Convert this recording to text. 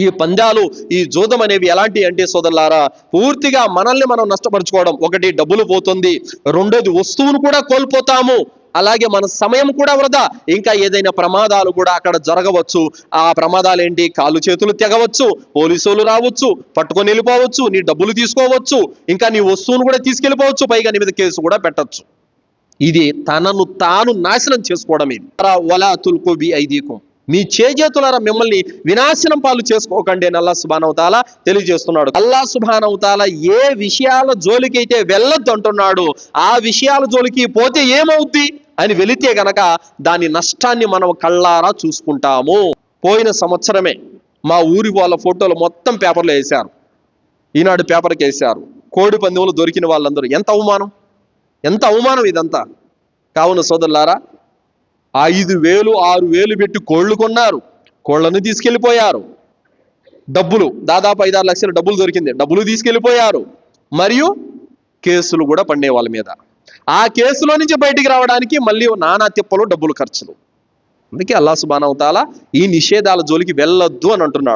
ఈ పందాలు ఈ జూదం అనేవి ఎలాంటి అంటే సోదరులారా పూర్తిగా మనల్ని మనం నష్టపరుచుకోవడం. ఒకటి డబ్బులు పోతుంది రెండోది వస్తువును కూడా కోల్పోతాము. అలాగే మన సమయం కూడా వృధా. ఇంకా ఏదైనా ప్రమాదాలు కూడా అక్కడ జరగవచ్చు. ఆ ప్రమాదాలు ఏంటి కాళ్ళు చేతులు తెగవచ్చు పోలీసులు రావచ్చు పట్టుకొని వెళ్ళిపోవచ్చు నీ డబ్బులు తీసుకోవచ్చు ఇంకా నీ వస్తువును కూడా తీసుకెళ్ళిపోవచ్చు పైగా నీ మీద కేసు కూడా పెట్టచ్చు. ఇది తనను తాను నాశనం చేసుకోవడం ఇది వలా తుల్కు బి ఐదీకం. మీ చేజేతులారా మిమ్మల్ని వినాశనం పాలు చేసుకోకండి అని అల్లా సుబానవతాల తెలియజేస్తున్నాడు. అల్లా సుబానవతాల ఏ విషయాల జోలికైతే వెళ్ళొద్దు అంటున్నాడు ఆ విషయాల జోలికి పోతే ఏమవుద్ది? అని వెళితే గనక దాని నష్టాన్ని మనం కళ్ళారా చూసుకుంటాము. పోయిన సంవత్సరమే మా ఊరి వాళ్ళ ఫోటోలు మొత్తం పేపర్లో వేశారు. ఈనాడు పేపర్కి వేశారు. కోడి పందెములు దొరికిన వాళ్ళందరూ ఎంత అవమానం? ఎంత అవమానం ఇదంతా? కావున సోదరులారా ఐదు వేలు ఆరు వేలు పెట్టి కోళ్ళు కొన్నారు. కోళ్ళను తీసుకెళ్ళిపోయారు. డబ్బులు దాదాపు ఐదారు లక్షల డబ్బులు దొరికింది. డబ్బులు తీసుకెళ్ళిపోయారు. మరియు కేసులు కూడా పండే వాళ్ళ మీద. ఆ కేసులో నుంచి బయటికి రావడానికి మళ్ళీ నానా తిప్పలు డబ్బులు ఖర్చులు. అందుకే అల్లా సుబానవతాల ఈ నిషేధాల జోలికి వెళ్ళొద్దు అని అంటున్నాడు.